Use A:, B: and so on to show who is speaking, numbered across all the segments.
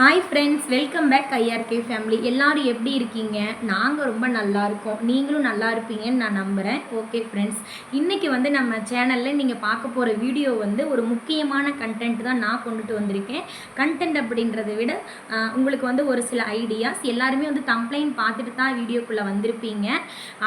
A: Hi friends welcome back IRK family எல்லாரும் எப்படி இருக்கீங்க? நாங்கள் ரொம்ப நல்லா இருக்கோம். நீங்களும் நல்லா இருப்பீங்கன்னு நான் நம்புகிறேன் ஓகே ஃப்ரெண்ட்ஸ் இன்றைக்கி வந்து நம்ம சேனலில் நீங்கள் பார்க்க போகிற வீடியோ வந்து ஒரு முக்கியமான கண்டென்ட் தான் நான் கொண்டுட்டு வந்திருக்கேன். கண்டென்ட் அப்படின்றத விட உங்களுக்கு வந்து ஒரு சில ஐடியாஸ் எல்லாருமே வந்து கம்ப்ளைண்ட் பார்த்துட்டு தான் வீடியோக்குள்ளே வந்திருப்பீங்க.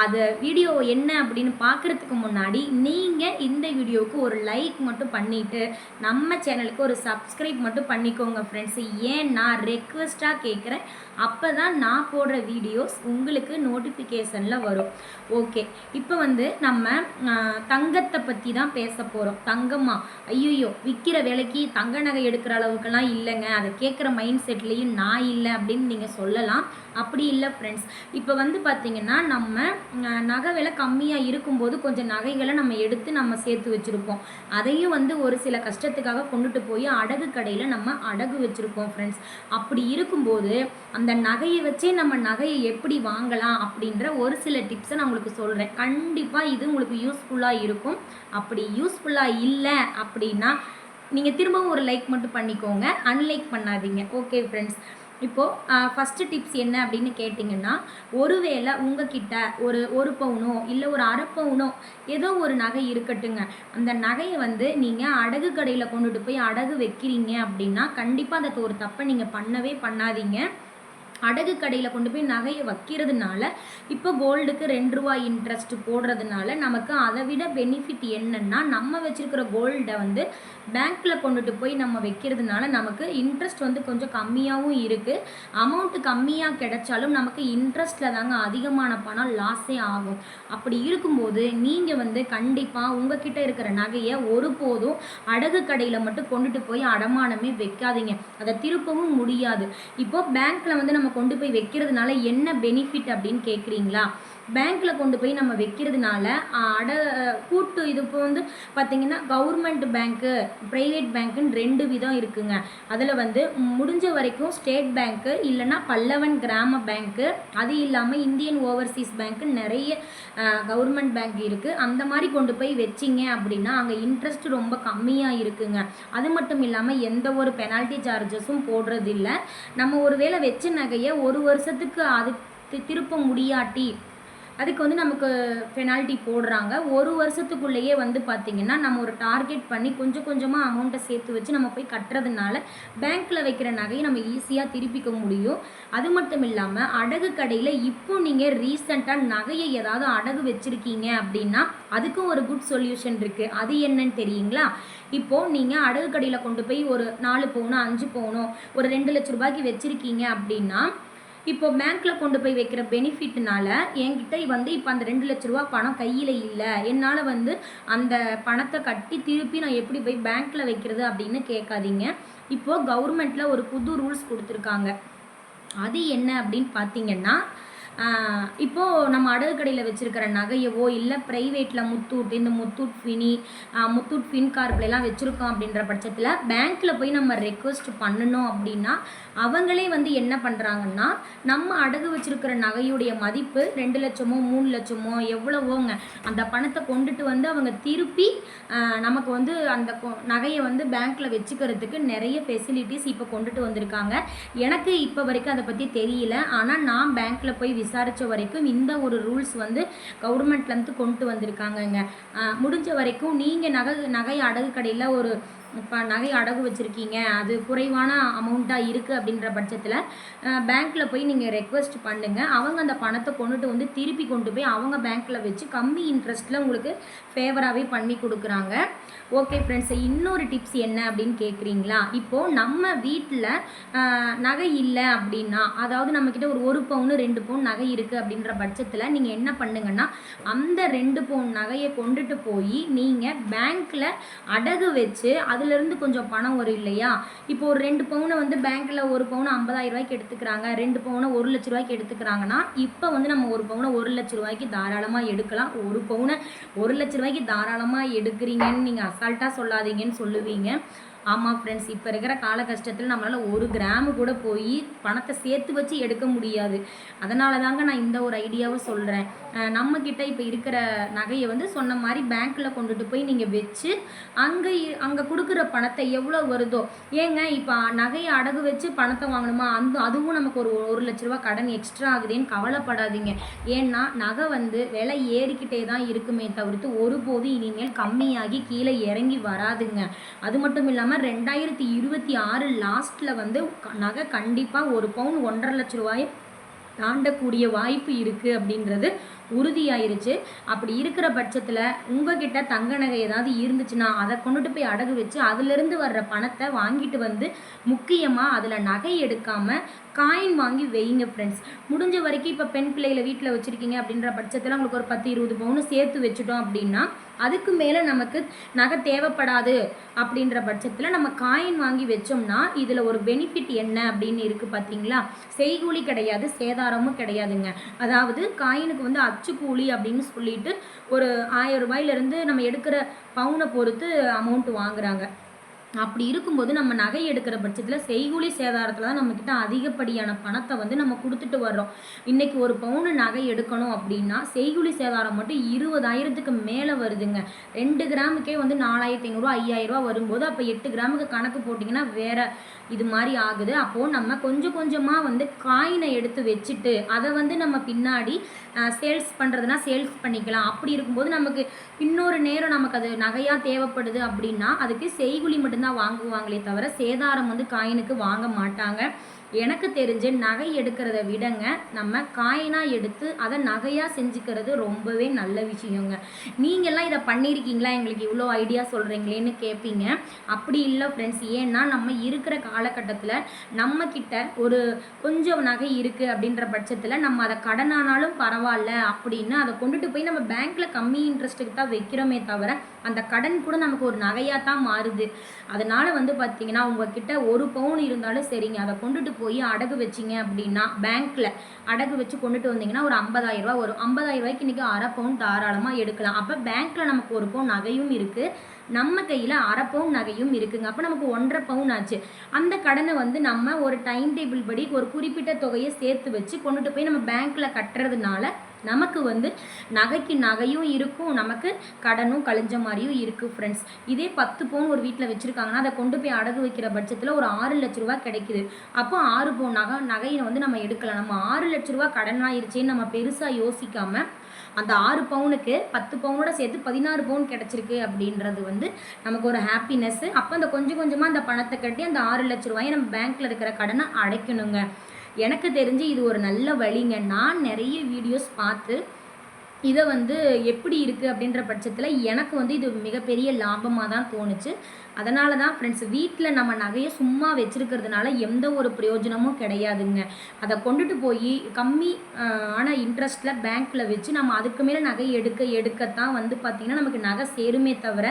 A: அது வீடியோ என்ன அப்படின்னு பார்க்குறதுக்கு முன்னாடி நீங்கள் இந்த வீடியோவுக்கு ஒரு லைக் மட்டும் பண்ணிவிட்டு நம்ம சேனலுக்கு ஒரு சப்ஸ்கிரைப் மட்டும் பண்ணிக்கோங்க ஃப்ரெண்ட்ஸ் ஏன் நான் ரெக்வெஸ்ட்டாக கேட்குறேன் அப்போ தான் நான் போடுற வீடியோஸ் உங்களுக்கு நோட்டிஃபிகேஷனில் வரும். ஓகே இப்போ வந்து நம்ம தங்கத்தை பற்றி தான் பேச போகிறோம் தங்கம்மா ஐயோ விற்கிற விலைக்கு தங்க நகை எடுக்கிற அளவுக்குலாம் இல்லைங்க. அதை கேட்குற மைண்ட் செட்லேயும் நான் இல்லை அப்படின்னு நீங்கள் சொல்லலாம். அப்படி இல்லை ஃப்ரெண்ட்ஸ் இப்போ வந்து பார்த்திங்கன்னா நம்ம நகை விலை கம்மியாக இருக்கும்போது கொஞ்சம் நகைகளை நம்ம எடுத்து நம்ம சேர்த்து வச்சுருப்போம். அதையும் வந்து ஒரு சில கஷ்டத்துக்காக கொண்டுட்டு போய் அடகு கடையில் நம்ம அடகு வச்சுருப்போம் ஃப்ரெண்ட்ஸ் அப்படி இருக்கும்போது அந்த நகையை வச்சே நம்ம நகையை எப்படி வாங்கலாம் அப்படின்ற ஒரு சில டிப்ஸை நான் உங்களுக்கு சொல்கிறேன் கண்டிப்பாக இது உங்களுக்கு யூஸ்ஃபுல்லாக இருக்கும். அப்படி யூஸ்ஃபுல்லாக இல்லை அப்படின்னா நீங்கள் திரும்பவும் ஒரு லைக் மட்டும் பண்ணிக்கோங்க. அன்லைக் பண்ணாதீங்க. ஓகே ஃப்ரெண்ட்ஸ் இப்போது ஃபஸ்ட்டு டிப்ஸ் என்ன அப்படின்னு கேட்டிங்கன்னா ஒருவேளை உங்ககிட்ட ஒரு ஒரு பவுனோ இல்லை ஒரு அரை பவுனோ ஏதோ ஒரு நகை இருக்கட்டுங்க. அந்த நகையை வந்து நீங்கள் அடகு கடையில் கொண்டுட்டு போய் அடகு வைக்கிறீங்க அப்படின்னா கண்டிப்பாக அந்த ஒரு தப்பை நீங்கள் பண்ணவே பண்ணாதீங்க. அடகு கடையில் கொண்டு போய் நகையை வைக்கிறதுனால இப்போ கோல்டுக்கு ரெண்டு ரூபா இன்ட்ரெஸ்ட் போடுறதுனால நமக்கு அதை விட பெனிஃபிட் என்னன்னா நம்ம வச்சுருக்கிற கோல்டை வந்து பேங்க்கில் கொண்டுட்டு போய் நம்ம வைக்கிறதுனால நமக்கு இன்ட்ரெஸ்ட் வந்து கொஞ்சம் கம்மியாகவும் இருக்குது அமௌண்ட்டு கம்மியாக கிடைச்சாலும் நமக்கு இன்ட்ரெஸ்ட்டில் தாங்க அதிகமான பணம் லாஸே ஆகும். அப்படி இருக்கும்போது நீங்கள் வந்து கண்டிப்பாக உங்ககிட்ட இருக்கிற நகையை ஒருபோதும் அடகு கடையில் மட்டும் கொண்டுட்டு போய் அடமானமே வைக்காதீங்க. அதை திருப்பவும் முடியாது. இப்போ பேங்க்கில் வந்து நம்ம கொண்டு போய் வைக்கிறதுனால என்ன பெனிஃபிட் அப்படின்னு கேட்குறீங்களா பேங்க்கில் கொண்டு போய் நம்ம வைக்கிறதுனால அட கூட்டு இது இப்போ வந்து பார்த்திங்கன்னா கவர்மெண்ட் பேங்க்கு ப்ரைவேட் பேங்க்குன்னு ரெண்டு விதம் இருக்குங்க. அதில் வந்து முடிஞ்ச வரைக்கும் ஸ்டேட் பேங்க்கு இல்லைன்னா பல்லவன் கிராம பேங்க்கு அது இல்லாமல் இந்தியன் ஓவர்சீஸ் பேங்க்கு நிறைய கவர்மெண்ட் பேங்க் இருக்குது அந்த மாதிரி கொண்டு போய் வச்சிங்க அப்படின்னா அங்கே இன்ட்ரெஸ்ட் ரொம்ப கம்மியாக இருக்குங்க. அது மட்டும் இல்லாமல் எந்த ஒரு பெனால்ட்டி சார்ஜஸும் போடுறதில்ல. நம்ம ஒரு வேளை வச்ச நகையை ஒரு வருஷத்துக்கு அது தி- திருப்ப முடியாட்டி அதுக்கு வந்து நமக்கு பெனால்ட்டி போடுறாங்க. ஒரு வருஷத்துக்குள்ளேயே வந்து பார்த்திங்கன்னா நம்ம ஒரு டார்கெட் பண்ணி கொஞ்சம் கொஞ்சமாக அமௌண்ட்டை சேர்த்து வச்சு நம்ம போய் கட்டுறதுனால பேங்க்கில் வைக்கிற நகையை நம்ம ஈஸியாக திருப்பிக்க முடியும். அது மட்டும் இல்லாமல் அடகு கடையில் இப்போ நீங்கள் ரீசெண்டாக நகையை ஏதாவது அடகு வச்சுருக்கீங்க அப்படின்னா அதுக்கும் ஒரு குட் சொல்யூஷன் இருக்குது அது என்னன்னு தெரியுங்களா? இப்போது நீங்கள் அடகு கடையில் கொண்டு போய் ஒரு நாலு பவுனோ அஞ்சு பவுனோ ஒரு ரெண்டு லட்ச ரூபாய்க்கு வச்சுருக்கீங்க அப்படின்னா இப்போ பேங்க்கில் கொண்டு போய் வைக்கிற பெனிஃபிட்னால என்கிட்ட வந்து இப்போ அந்த ரெண்டு லட்ச ரூபா பணம் கையில் இல்லை. என்னால் வந்து அந்த பணத்தை கட்டி திருப்பி நான் எப்படி போய் பேங்க்கில் வைக்கிறது அப்படின்னு கேட்காதீங்க. இப்போது கவர்மெண்ட்டில் ஒரு புது ரூல்ஸ் கொடுத்துருக்காங்க. அது என்ன அப்படின்னு பார்த்தீங்கன்னா இப்போது இப்போ நம்ம அடகு கடையில் வச்சுருக்கிற நகையவோ இல்லை ப்ரைவேட்டில் முத்தூட் இந்த முத்தூட் ஃபினி முத்தூட் ஃபின் கார்ப்லாம் வச்சுருக்கோம் அப்படின்ற பட்சத்தில் பேங்க்கில் போய் நம்ம ரெக்வஸ்ட் பண்ணணும் அப்படின்னா அவங்களே வந்து என்ன பண்ணுறாங்கன்னா நம்ம அடகு வச்சுருக்கிற நகையுடைய மதிப்பு ரெண்டு லட்சமோ மூணு லட்சமோ எவ்வளவோங்க அந்த பணத்தை கொண்டுட்டு வந்து அவங்க திருப்பி நமக்கு வந்து அந்த கொ- நகையை வந்து பேங்க்கில் வச்சுக்கிறதுக்கு நிறைய ஃபெசிலிட்டிஸ் இப்போ கொண்டுட்டு வந்திருக்காங்க. எனக்கு இப்போ வரைக்கும் அதை பற்றி தெரியல. ஆனால் நான் பேங்க்கில் போய் விசாரித்த வரைக்கும் இந்த ஒரு ரூல்ஸ் வந்து கவர்மெண்ட்லேருந்து கொண்டு வந்திருக்காங்கங்க. முடிஞ்ச வரைக்கும் நீங்கள் நகை நகை அடகு கடையில் ஒரு இப்போ நகை அடகு வச்சுருக்கீங்க அது குறைவான அமௌண்ட்டாக இருக்குது அப்படின்ற பட்சத்தில் பேங்க்கில் போய் நீங்கள் ரெக்வெஸ்ட் பண்ணுங்கள் அவங்க அந்த பணத்தை கொண்டுட்டு வந்து திருப்பி கொண்டு போய் அவங்க பேங்க்கில் வச்சு கம்மி இன்ட்ரெஸ்ட்டில் உங்களுக்கு ஃபேவராகவே பண்ணி கொடுக்குறாங்க. ஓகே ஃப்ரெண்ட்ஸ் இன்னொரு டிப்ஸ் என்ன அப்படின்னு கேட்குறீங்களா இப்போது நம்ம வீட்டில் நகை இல்லை அப்படின்னா அதாவது நம்மக்கிட்ட ஒரு ஒரு பவுனு ரெண்டு பவுன் நகை இருக்குது அப்படின்ற பட்சத்தில் நீங்கள் என்ன பண்ணுங்கன்னா அந்த ரெண்டு பவுன் நகையை கொண்டுட்டு போய் நீங்கள் பேங்க்கில் அடகு வச்சு அது அதுலேருந்து கொஞ்சம் பணம் வரும் இல்லையா? இப்போ ஒரு ரெண்டு பவுனை வந்து பேங்க்கில் ஒரு பவுனை ஐம்பதாயிரம் ரூபாய்க்கு எடுத்துக்கிறாங்க. ரெண்டு பவுனை ஒரு லட்ச ரூபாய்க்கு எடுத்துக்கிறாங்கன்னா இப்போ வந்து நம்ம ஒரு பவுனை ஒரு லட்ச ரூபாய்க்கு தாராளமாக எடுக்கலாம். ஒரு பவுனை ஒரு லட்ச ரூபாய்க்கு தாராளமாக எடுக்கிறீங்கன்னு நீங்கள் அசால்ட்டாக சொல்லாதீங்கன்னு சொல்லுவீங்க. ஆமாம் ஃப்ரெண்ட்ஸ் இப்போ இருக்கிற கால கஷ்டத்தில் நம்மளால் ஒரு கிராமு கூட போய் பணத்தை சேர்த்து வச்சு எடுக்க முடியாது. அதனால தாங்க நான் இந்த ஒரு ஐடியாவை சொல்கிறேன் நம்மக்கிட்ட இப்போ இருக்கிற நகையை வந்து சொன்ன மாதிரி பேங்க்கில் கொண்டுட்டு போய் நீங்கள் வச்சு அங்கே அங்கே கொடுக்குற பணத்தை எவ்வளோ வருதோ ஏங்க இப்போ நகையை அடகு வச்சு பணத்தை வாங்கணுமா? அந்த அதுவும் நமக்கு ஒரு ஒரு லட்ச ரூபா கடன் எக்ஸ்ட்ரா ஆகுதேன்னு கவலைப்படாதீங்க. ஏன்னா நகை வந்து விலை ஏறிக்கிட்டே தான் இருக்குமே தவிர்த்து ஒருபோது இனிமேல் கம்மியாகி கீழே இறங்கி வராதுங்க. அது மட்டும் இல்லாமல் ரெண்டாயிரத்தி இருபத்தி ஆறு லாஸ்ட்டில் வந்து நகை கண்டிப்பாக ஒரு பவுன் ஒன்றரை லட்ச ரூபாயை தாண்டக்கூடிய வாய்ப்பு இருக்குது அப்படின்றது உறுதியாயிருச்சு. அப்படி இருக்கிற பட்சத்தில் உங்ககிட்ட தங்க நகை ஏதாவது இருந்துச்சுன்னா அதை கொண்டுட்டு போய் அடகு வச்சு அதுலேருந்து வர்ற பணத்தை வாங்கிட்டு வந்து முக்கியமாக அதில் நகை எடுக்காமல் காயின் வாங்கி வெயிங்க ஃப்ரெண்ட்ஸ் முடிஞ்ச வரைக்கும் இப்போ பெண் பிள்ளைகளை வீட்டில் வச்சுருக்கீங்க அப்படின்ற பட்சத்தில் உங்களுக்கு ஒரு பத்து இருபது பவுன் சேர்த்து வச்சுட்டோம் அப்படின்னா அதுக்கு மேலே நமக்கு நகை தேவைப்படாது அப்படின்ற பட்சத்தில் நம்ம காயின் வாங்கி வச்சோம்னா இதில் ஒரு பெனிஃபிட் என்ன அப்படின்னு இருக்குது பார்த்தீங்களா செய்கூலி கிடையாது சேதாரமும் கிடையாதுங்க. அதாவது காயினுக்கு வந்து அச்சுக்கூலி அப்படின்னு சொல்லிட்டு ஒரு ஆயிரம் ரூபாயிலிருந்து நம்ம எடுக்கிற பவுனை பொறுத்து அமௌண்ட் வாங்குறாங்க. அப்படி இருக்கும்போது நம்ம நகை எடுக்கிற பட்சத்தில் செய்கூலி சேதாரத்தில் தான் நம்மக்கிட்ட அதிகப்படியான பணத்தை வந்து நம்ம கொடுத்துட்டு வர்றோம். இன்னைக்கு ஒரு பவுனு நகை எடுக்கணும் அப்படின்னா செய்கூலி சேதாரம் மட்டும் இருபதாயிரத்துக்கு மேலே வருதுங்க. ரெண்டு கிராமுக்கே வந்து நாலாயிரத்தி ஐநூறுரூவா ஐயாயிரரூவா வரும்போது அப்போ எட்டு கிராமுக்கு கணக்கு போட்டிங்கன்னா வேறு இது மாதிரி ஆகுது. அப்போது நம்ம கொஞ்சம் கொஞ்சமாக வந்து காயினை எடுத்து வச்சுட்டு அதை வந்து நம்ம பின்னாடி சேல்ஸ் பண்ணுறதுனா சேல்ஸ் பண்ணிக்கலாம். அப்படி இருக்கும்போது நமக்கு இன்னொரு நேரம் நமக்கு அது நகையாக தேவைப்படுது அப்படின்னா அதுக்கு செய்குலி மட்டும்தான் வாங்குவாங்களே தவிர சேதாரம் வந்து காயினுக்கு வாங்க மாட்டாங்க. எனக்கு தெரிஞ்சு நகை எடுக்கிறத விடங்க நம்ம காயினாக எடுத்து அதை நகையாக செஞ்சுக்கிறது ரொம்பவே நல்ல விஷயங்க. நீங்கள்லாம் இதை பண்ணியிருக்கீங்களா? எங்களுக்கு இவ்வளோ ஐடியா சொல்கிறீங்களேன்னு கேட்பீங்க அப்படி இல்லை ஃப்ரெண்ட்ஸ் ஏன்னா நம்ம இருக்கிற காலகட்டத்தில் நம்மக்கிட்ட ஒரு கொஞ்சம் நகை இருக்குது அப்படின்ற பட்சத்தில் நம்ம அதை கடனானாலும் பரவாயில்ல அப்படின்னு அதை கொண்டுட்டு போய் நம்ம பேங்க்கில் கம்மி இன்ட்ரெஸ்ட்டுக்கு தான் வைக்கிறோமே தவிர அந்த கடன் கூட நமக்கு ஒரு நகையாக தான் மாறுது. அதனால் வந்து பார்த்தீங்கன்னா உங்ககிட்ட ஒரு பவுன் இருந்தாலும் சரிங்க. அதை கொண்டுட்டு போய் அடகு வச்சிங்க அப்படின்னா பேங்க்கில் அடகு வச்சு கொண்டுட்டு வந்தீங்கன்னா ஒரு 50000 வரும். 50000 இன்றைக்கி அரை பவுன் தாராளமாக எடுக்கலாம். அப்போ பேங்க்கில் நமக்கு ஒரு பவுன் நகையும் இருக்குது நம்ம கையில் அரை பவுன் நகையும் இருக்குங்க. அப்போ நமக்கு ஒன்றரை பவுன் ஆச்சு. அந்த கடனை வந்து நம்ம ஒரு டைம் டேபிள் படி ஒரு குறிப்பிட்ட தொகையை சேர்த்து வச்சு கொண்டுட்டு போய் நம்ம பேங்க்கில் கட்டுறதுனால நமக்கு வந்து நகைக்கு நகையும் இருக்கும் நமக்கு கடனும் கழிஞ்ச மாதிரியும் இருக்குது ஃப்ரெண்ட்ஸ் இதே பத்து பவுன் ஒரு வீட்டில் வச்சுருக்காங்கன்னா அதை கொண்டு போய் அடகு வைக்கிற பட்சத்தில் ஒரு ஆறு லட்ச ரூபா கிடைக்குது. அப்போ ஆறு பவுன் நகை நகையை வந்து நம்ம எடுக்கலாம். நம்ம ஆறு லட்ச ரூபா கடன் ஆயிருச்சேன்னு நம்ம பெருசாக யோசிக்காமல் அந்த ஆறு பவுனுக்கு பத்து பவுனோட சேர்த்து பதினாறு பவுன் கிடச்சிருக்கு அப்படின்றது வந்து நமக்கு ஒரு ஹாப்பினஸ்ஸு அப்போ அந்த கொஞ்சம் கொஞ்சமாக அந்த பணத்தை கட்டி அந்த ஆறு லட்ச ரூபாயை நம்ம பேங்க்கில் இருக்கிற கடனை அடைக்கணுங்க. எனக்கு தெரிஞ்சு இது ஒரு நல்ல வழிங்க. நான் நிறைய வீடியோஸ் பார்த்து இதை வந்து எப்படி இருக்குது அப்படின்ற பட்சத்தில் எனக்கு வந்து இது மிகப்பெரிய லாபமாக தான் தோணுச்சு. அதனால தான் ஃப்ரெண்ட்ஸ் வீட்டில் நம்ம நகையை சும்மா வச்சுருக்கிறதுனால எந்த ஒரு பிரயோஜனமும் கிடையாதுங்க. அதை கொண்டுட்டு போய் கம்மி ஆன இன்ட்ரெஸ்ட்டில் பேங்க்கில் வச்சு நம்ம அதுக்கு மேலே நகை எடுக்க எடுக்கத்தான் வந்து பார்த்திங்கன்னா நமக்கு நகை சேருமே தவிர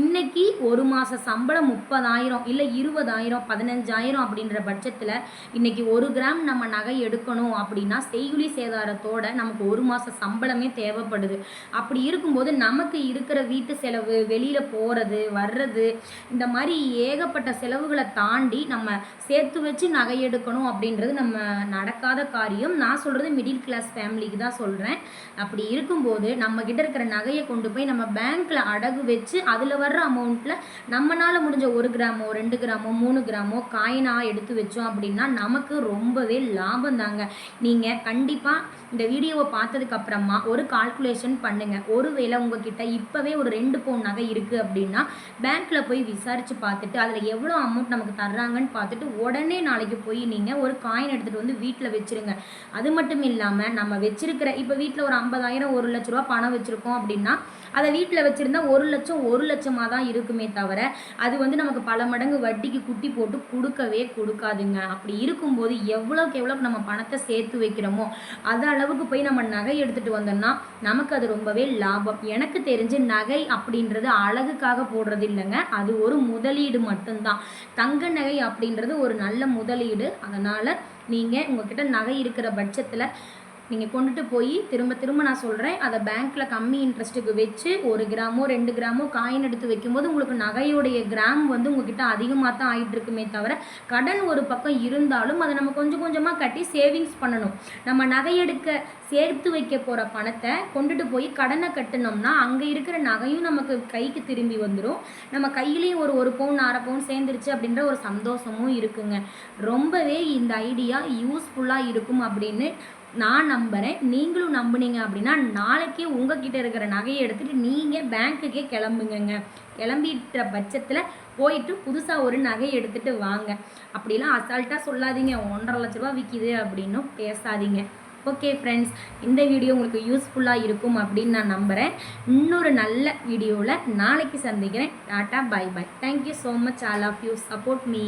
A: இன்றைக்கி ஒரு மாத சம்பளம் முப்பதாயிரம் இல்லை இருபதாயிரம் பதினஞ்சாயிரம் அப்படின்ற பட்சத்தில் இன்றைக்கி ஒரு கிராம் நம்ம நகை எடுக்கணும் அப்படின்னா செய்குலி சேதாரத்தோட நமக்கு ஒரு மாத சம்பளமே தேவை தேவைப்படுது. அப்படி இருக்கும்போது நமக்கு இருக்கிற வீட்டு செலவு வெளியில் போகிறது வர்றது இந்த மாதிரி ஏகப்பட்ட செலவுகளை தாண்டி நம்ம சேர்த்து வச்சு நகை எடுக்கணும் அப்படின்றது நம்ம நடக்காத காரியம். நான் சொல்கிறது மிடில் கிளாஸ் ஃபேமிலிக்கு தான் சொல்கிறேன் அப்படி இருக்கும்போது நம்ம இருக்கிற நகையை கொண்டு போய் நம்ம பேங்க்கில் அடகு வச்சு அதில் வர்ற அமௌண்ட்டில் நம்மளால் முடிஞ்ச ஒரு கிராமோ ரெண்டு கிராமோ மூணு கிராமோ காயினாக எடுத்து வச்சோம் அப்படின்னா நமக்கு ரொம்பவே லாபம் தாங்க. நீங்கள் கண்டிப்பாக இந்த வீடியோவை பார்த்ததுக்கு அப்புறமா ஒரு கால்குலேஷன் பண்ணுங்க. ஒருவேளை உங்ககிட்ட இப்போவே ஒரு ரெண்டு பவுன் நகை இருக்குது அப்படின்னா பேங்க்கில் போய் விசாரித்து பார்த்துட்டு அதில் எவ்வளோ அமௌண்ட் நமக்கு தர்றாங்கன்னு பார்த்துட்டு உடனே நாளைக்கு போய் நீங்கள் ஒரு காயின் எடுத்துகிட்டு வந்து வீட்டில் வச்சுருங்க. அது மட்டும் இல்லாமல் நம்ம வச்சிருக்கிற இப்போ வீட்டில் ஒரு ஐம்பதாயிரம் ஒரு லட்ச ரூபா பணம் வச்சுருக்கோம் அப்படின்னா அதை வீட்டில் வச்சுருந்தா ஒரு லட்சம் ஒரு லட்சமாக தான் இருக்குமே தவிர அது வந்து நமக்கு பல மடங்கு வட்டிக்கு குட்டி போட்டு கொடுக்கவே கொடுக்காதுங்க. அப்படி இருக்கும்போது எவ்வளோக்கு எவ்வளோக்கு நம்ம பணத்தை சேர்த்து வைக்கிறோமோ அது அளவுக்கு போய் நம்ம நகை எடுத்துகிட்டு வந்தோம்னா நமக்கு அது ரொம்பவே லாபம். எனக்கு தெரிஞ்சு நகை அப்படின்றது அழகுக்காக போடுறது இல்லைங்க. அது ஒரு முதலீடு மட்டும்தான். தங்க நகை அப்படின்றது ஒரு நல்ல முதலீடு. அதனால் நீங்கள் உங்ககிட்ட நகை இருக்கிற பட்சத்தில் நீங்கள் கொண்டுட்டு போய் திரும்ப திரும்ப நான் சொல்கிறேன் அதை பேங்க்கில் கம்மி இன்ட்ரெஸ்ட்டுக்கு வச்சு ஒரு கிராமோ ரெண்டு கிராமோ காயின் எடுத்து வைக்கும்போது உங்களுக்கு நகையுடைய கிராம் வந்து உங்ககிட்ட அதிகமாக தான் ஆகிட்டு இருக்குமே தவிர கடன் ஒரு பக்கம் இருந்தாலும் அதை நம்ம கொஞ்சம் கொஞ்சமாக கட்டி சேவிங்ஸ் பண்ணணும். நம்ம நகையெடுக்க சேர்த்து வைக்க போகிற பணத்தை கொண்டுட்டு போய் கடனை கட்டினோம்னா அங்கே இருக்கிற நகையும் நமக்கு கைக்கு திரும்பி வந்துடும் நம்ம கையிலையும் ஒரு ஒரு பவுன் அரை பவுன் சேர்ந்துருச்சு அப்படின்ற ஒரு சந்தோஷமும் இருக்குங்க. ரொம்பவே இந்த ஐடியா யூஸ்ஃபுல்லாக இருக்கும் அப்படின்னு நான் நம்புகிறேன் நீங்களும் நம்புனீங்க அப்படின்னா நாளைக்கே உங்ககிட்ட இருக்கிற நகையை எடுத்துகிட்டு நீங்கள் பேங்க்குக்கே கிளம்புங்கங்க. கிளம்பிட்ட பட்சத்தில் போயிட்டு புதுசாக ஒரு நகை எடுத்துகிட்டு வாங்க. அப்படிலாம் அசால்ட்டாக சொல்லாதீங்க. ஒன்றரை லட்ச ரூபா விற்கிது அப்படின்னும் பேசாதீங்க. ஓகே ஃப்ரெண்ட்ஸ் இந்த வீடியோ உங்களுக்கு யூஸ்ஃபுல்லாக இருக்கும் அப்படின்னு நான் நம்புகிறேன் இன்னொரு நல்ல வீடியோவில் நாளைக்கு சந்திக்கிறேன். Tata bye bye thank you so much all of you support me